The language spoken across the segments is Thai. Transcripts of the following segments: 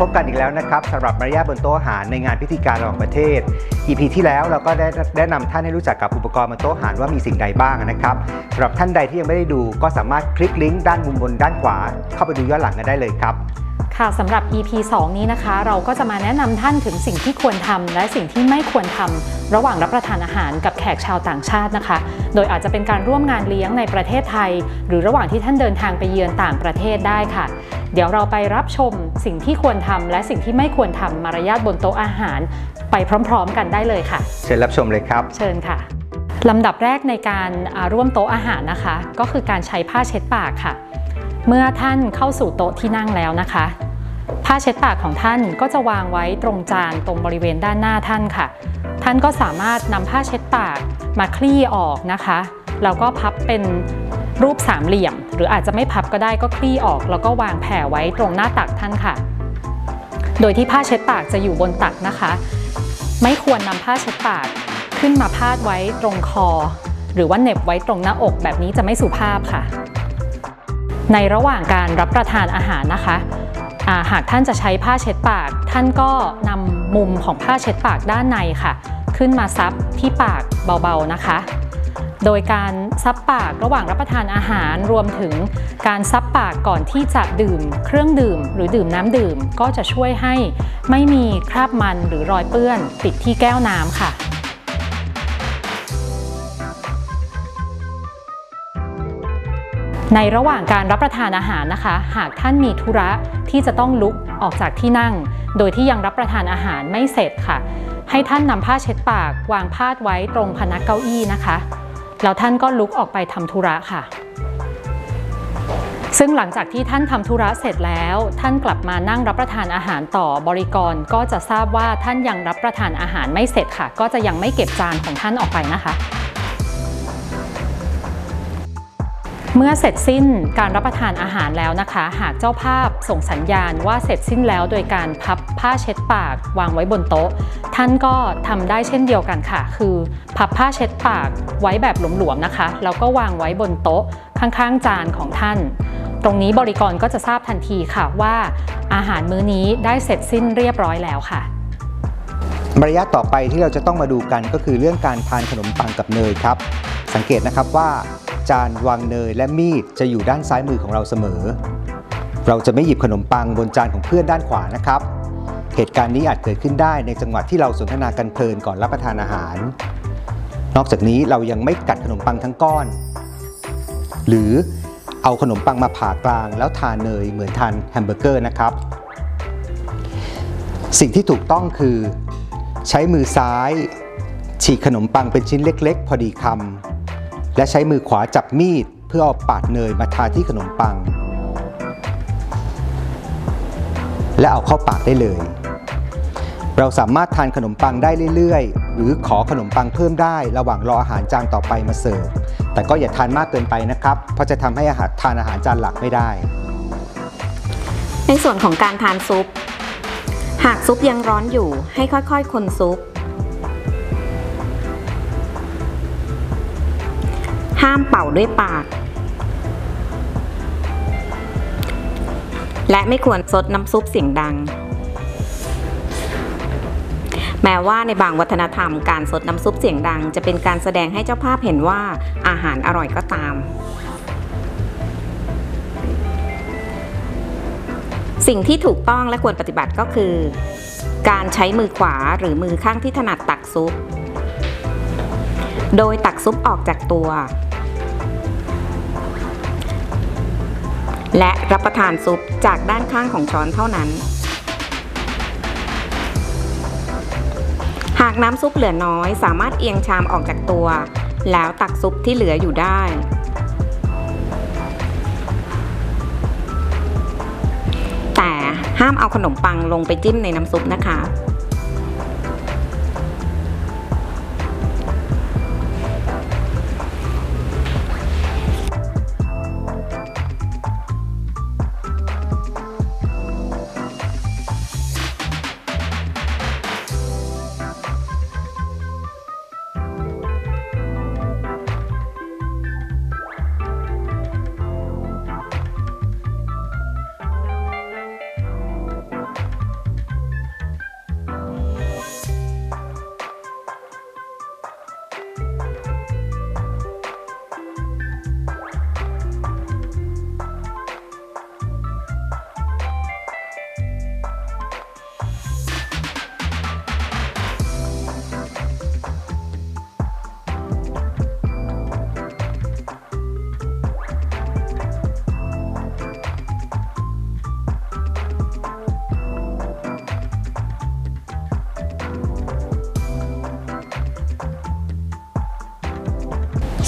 พบกันอีกแล้วนะครับสำหรับมารยาทบนโต๊ะอาหารในงานพิธีการระหว่างประเทศ EP ที่แล้วเราก็ได้ได้นำท่านให้รู้จักกับอุปกรณ์บนโต๊ะอาหารว่ามีสิ่งใดบ้างนะครับสำหรับท่านใดที่ยังไม่ได้ดูก็สามารถคลิกลิงก์ด้านมุมบนด้านขวา เข้าไปดูย้อนหลังกันได้เลยครับ ค่ะสำหรับ EP 2 นี้นะคะ เราก็จะมาแนะนำท่านถึงสิ่งที่ควรทำและสิ่งที่ไม่ควรทำระหว่างรับประทานอาหารกับแขกชาวต่างชาตินะคะ โดยอาจจะเป็นการร่วมงานเลี้ยงในประเทศไทย หรือระหว่างที่ท่านเดินทางไปเยือนต่างประเทศได้ค่ะ เดี๋ยวเราไปรับชมสิ่งที่ควรทำและสิ่งที่ไม่ควรทำมารยาทบนโต๊ะอาหาร ไปพร้อม ๆ กันได้เลยค่ะ เชิญรับชมเลยครับ เชิญค่ะลำดับแรกในการอ่าร่วมโต๊ะอาหารนะคะ ก็คือการใช้ผ้าเช็ดปากค่ะ เมื่อท่านเข้าสู่โต๊ะที่นั่งแล้วนะคะ ผ้าเช็ดปากของท่านก็จะวางไว้ตรงจานตรงบริเวณด้านหน้าท่านค่ะ ท่านก็สามารถนำผ้าเช็ดปากมาคลี่ออกนะคะแล้วก็พับเป็นรูปสามเหลี่ยม หรืออาจจะไม่พับก็ได้ก็คลี่ออก แล้วก็วางแผ่ไว้ตรงหน้าตักท่านค่ะ โดยที่ผ้าเช็ดปากจะอยู่บนตักนะคะ ไม่ควรนำผ้าเช็ดปากขึ้นมาพาดไว้ตรงคอ หรือว่าเน็บไว้ตรงหน้าอกแบบนี้จะไม่สุภาพค่ะ ในระหว่างการรับประทานอาหารนะคะ หากท่านจะใช้ผ้าเช็ดปาก ท่านก็นำมุมของผ้าเช็ดปากด้านในค่ะ ขึ้นมาซับที่ปากเบาๆนะคะ โดยการซับปากระหว่างรับประทานอาหารรวมถึงการซับปากก่อนที่จะดื่มเครื่องดื่ม หรือดื่มน้ำดื่มก็จะช่วยให้ไม่มีคราบมันหรือรอยเปื้อนติดที่แก้วน้ำค่ะ ในระหว่างการรับประทานอาหารนะคะ หากท่านมีธุระที่จะต้องลุกออกจากที่นั่ง โดยที่ยังรับประทานอาหารไม่เสร็จค่ะ ให้ท่านนำผ้าเช็ดปากวางพาดไว้ตรงพนักเก้าอี้นะคะ แล้วท่านก็ลุกออกไปทำธุระค่ะ ซึ่งหลังจากที่ท่านทำธุระเสร็จแล้ว ท่านกลับมานั่งรับประทานอาหารต่อบริกรก็จะทราบว่าท่านยังรับประทานอาหารไม่เสร็จค่ะ ก็จะยังไม่เก็บจานของท่านออกไปนะคะ เมื่อเสร็จสิ้นการรับประทานอาหารแล้วนะคะ หากเจ้าภาพส่งสัญญาณว่าเสร็จสิ้นแล้วโดยการพับผ้าเช็ดปากวางไว้บนโต๊ะ ท่านก็ทำได้เช่นเดียวกันค่ะ คือพับผ้าเช็ดปากไว้แบบหลวมๆนะคะ แล้วก็วางไว้บนโต๊ะข้างๆจานของท่าน ตรงนี้บริกรก็จะทราบทันทีค่ะว่า อาหารมื้อนี้ได้เสร็จสิ้นเรียบร้อยแล้วค่ะมารยาทต่อไปที่เราจะต้องมาดูกันก็คือเรื่องการทานขนมปังกับเนยครับ สังเกตนะครับว่า จานวางเนยและมีดจะอยู่ด้านซ้ายมือของเราเสมอ เราจะไม่หยิบขนมปังบนจานของเพื่อนด้านขวานะครับ เหตุการณ์นี้อาจเกิดขึ้นได้ในจังหวะที่เราสนทนากันเพลินก่อนรับประทานอาหาร นอกจากนี้เรายังไม่กัดขนมปังทั้งก้อน หรือเอาขนมปังมาผ่ากลาง แล้วทานเนยเหมือนทานแฮมเบอร์เกอร์นะครับ สิ่งที่ถูกต้องคือ ใช้มือซ้าย ฉีกขนมปังเป็นชิ้นเล็ก ๆ พอดีคำ และใช้มือขวาจับมีดเพื่อเอาปาดเนยมาทาที่ขนมปัง และเอาเข้าปากได้เลย เราสามารถทานขนมปังได้เรื่อยๆ หรือขอขนมปังเพิ่มได้ระหว่างรออาหารจานต่อไปมาเสิร์ฟ แต่ก็อย่าทานมากเกินไปนะครับ เพราะจะทำให้อาหารทานอาหารจานหลักไม่ได้ ในส่วนของการทานซุป หากซุปยังร้อนอยู่ให้ค่อยๆ คนซุป ห้ามเป่าด้วยปาก และไม่ควรซดน้ำซุปเสียงดัง แม้ว่าในบางวัฒนธรรมการสดน้ำซุปเสียงดัง จะเป็นการแสดงให้เจ้าภาพเห็นว่าอาหารอร่อยก็ตาม สิ่งที่ถูกต้องและควรปฏิบัติก็คือ การใช้มือขวาหรือมือข้างที่ถนัดตักซุปโดยตักซุปออกจากตัว และรับประทานซุปจากด้านข้างของช้อนเท่านั้น หากน้ำซุปเหลือน้อยสามารถเอียงชามออกจากตัว แล้วตักซุปที่เหลืออยู่ได้ แต่ห้ามเอาขนมปังลงไปจิ้มในน้ำซุปนะคะ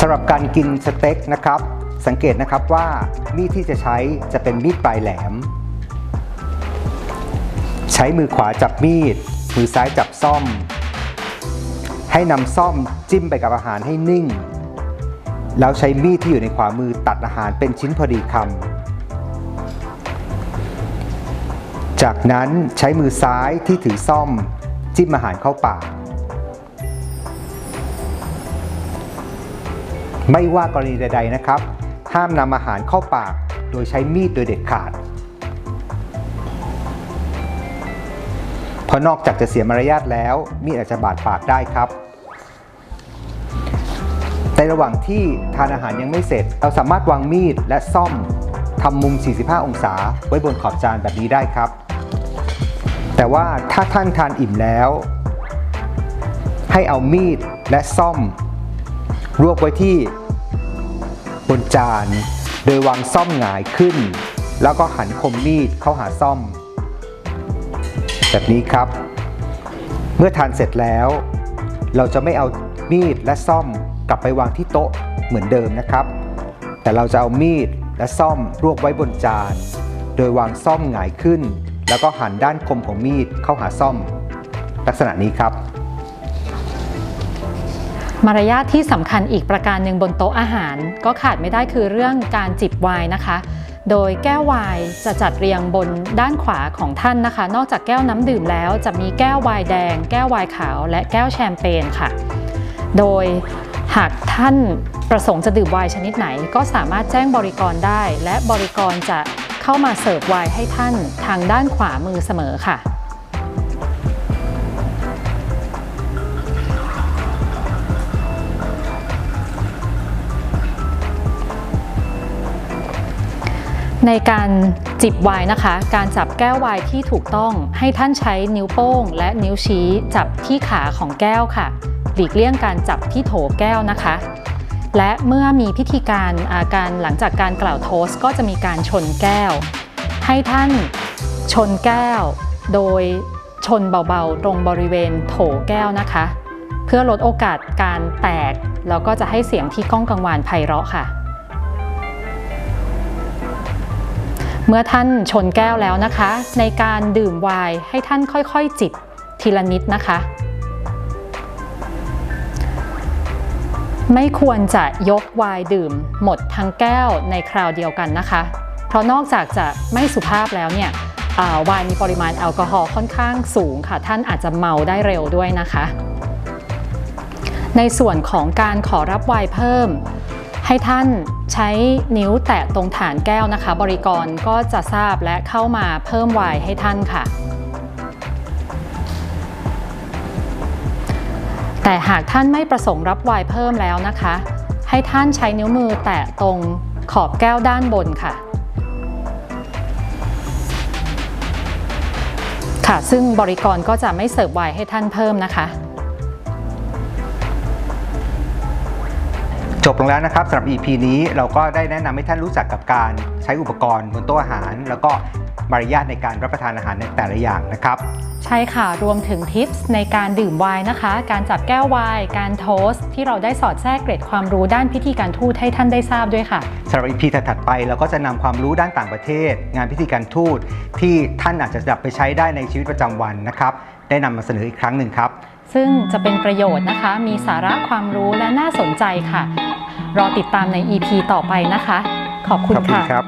สำหรับการกินสเต็กนะครับ สังเกตนะครับว่ามีดที่จะใช้จะเป็นมีดปลายแหลม ใช้มือขวาจับมีด มือซ้ายจับซ่อม ให้นำซ่อมจิ้มไปกับอาหารให้นิ่ง แล้วใช้มีดที่อยู่ในขวามือตัดอาหารเป็นชิ้นพอดีคำจากนั้นใช้มือซ้ายที่ถือซ่อม จิ้มอาหารเข้าปาก ไม่ว่ากรณีใด ๆนะครับ ห้ามนำอาหารเข้าปากโดยใช้มีดโดยเด็ดขาด เพราะนอกจากจะเสียมารยาทแล้ว มีดอาจจะบาดปากได้ครับ ในระหว่างที่ทานอาหารยังไม่เสร็จ เราสามารถวางมีดและซ่อมทำมุม 45 องศา ไว้บนขอบจานแบบนี้ได้ครับ แต่ว่าถ้าท่านทานอิ่มแล้ว ให้เอามีดและซ่อม รวบไว้ที่บนจาน โดยวางซ่อมหงายขึ้น แล้วก็หันคมมีดเข้าหาซ่อม แบบนี้ครับ เมื่อทานเสร็จแล้ว เราจะไม่เอามีดและซ่อมกลับไปวางที่โต๊ะเหมือนเดิมนะครับ แต่เราจะเอามีดและซ่อมรวบไว้บนจาน โดยวางซ่อมหงายขึ้น แล้วก็หันด้านคมของมีดเข้าหาซ่อม ลักษณะนี้ครับ มารยาทที่สำคัญอีกประการหนึ่งบนโต๊ะอาหาร ก็ขาดไม่ได้คือเรื่องการจิบไวน์นะคะ โดยแก้วไวน์จะจัดเรียงบนด้านขวาของท่านนะคะ นอกจากแก้วน้ำดื่มแล้วจะมีแก้วไวน์แดง แก้วไวน์ขาว และแก้วแชมเปญค่ะ โดยหากท่านประสงค์จะดื่มไวน์ชนิดไหน ก็สามารถแจ้งบริกรได้ และบริกรจะเข้ามาเสิร์ฟไวน์ให้ท่านทางด้านขวามือเสมอค่ะ ในการจิบไวน์นะคะ การจับแก้วไวน์ที่ถูกต้องให้ท่านใช้นิ้วโป้ง และนิ้วชี้จับที่ขาของแก้วค่ะ หลีกเลี่ยงการจับที่โถแก้วนะคะ และเมื่อมีพิธีการอาการหลังจากการกล่าวโทสก็จะมีการชนแก้ว ให้ท่านชนแก้ว โดยชนเบาๆ ตรงบริเวณโถแก้วนะคะ เพื่อลดโอกาสการแตกแล้วก็จะให้เสียงที่ก้องกังวานไพเราะค่ะ เมื่อท่านชนแก้วแล้วนะคะ ในการดื่มไวน์ให้ท่านค่อยๆ จิบทีละนิดนะคะ ไม่ควรจะยกไวน์ดื่มหมดทั้งแก้วในคราวเดียวกันนะคะ เพราะนอกจากจะไม่สุภาพแล้วเนี่ยอ่าไวน์มีปริมาณแอลกอฮอล์ค่อนข้างสูงค่ะ ท่านอาจจะเมาได้เร็วด้วยนะคะ ในส่วนของการขอรับไวน์เพิ่ม ให้ท่านใช้นิ้วแตะตรงฐานแก้วนะคะ บริกรก็จะทราบและเข้ามาเพิ่มไวน์ให้ท่านค่ะ แต่หากท่านไม่ประสงค์รับไวน์เพิ่มแล้วนะคะ ให้ท่านใช้นิ้วมือแตะตรงขอบแก้วด้านบนค่ะ ค่ะ ซึ่งบริกรก็จะไม่เสิร์ฟไวน์ให้ท่านเพิ่มนะคะ จบลงแล้วนะครับสำหรับ EP นี้เราก็ได้แนะนำให้ท่านรู้จักกับการใช้อุปกรณ์บนโต๊ะอาหาร แล้วก็มารยาทในการรับประทานอาหารในแต่ละอย่างนะครับ ใช่ค่ะ รวมถึงทิปส์ในการดื่มไวน์นะคะ การจับแก้วไวน์ การโทสต์ที่เราได้สอดแทรกเกร็ดความรู้ด้านพิธีการทูตให้ท่านได้ทราบด้วยค่ะสำหรับ EP ถัดๆไปเราก็จะนำความรู้ด้านต่างประเทศ งานพิธีการทูตที่ท่านอาจจะจับไปใช้ได้ในชีวิตประจำวันนะครับ ได้นำมาเสนออีกครั้งหนึ่งครับ ซึ่งจะเป็นประโยชน์นะคะ มีสาระความรู้และน่าสนใจค่ะ รอติดตามใน EP ต่อไปนะคะ ขอบคุณค,ค่ะ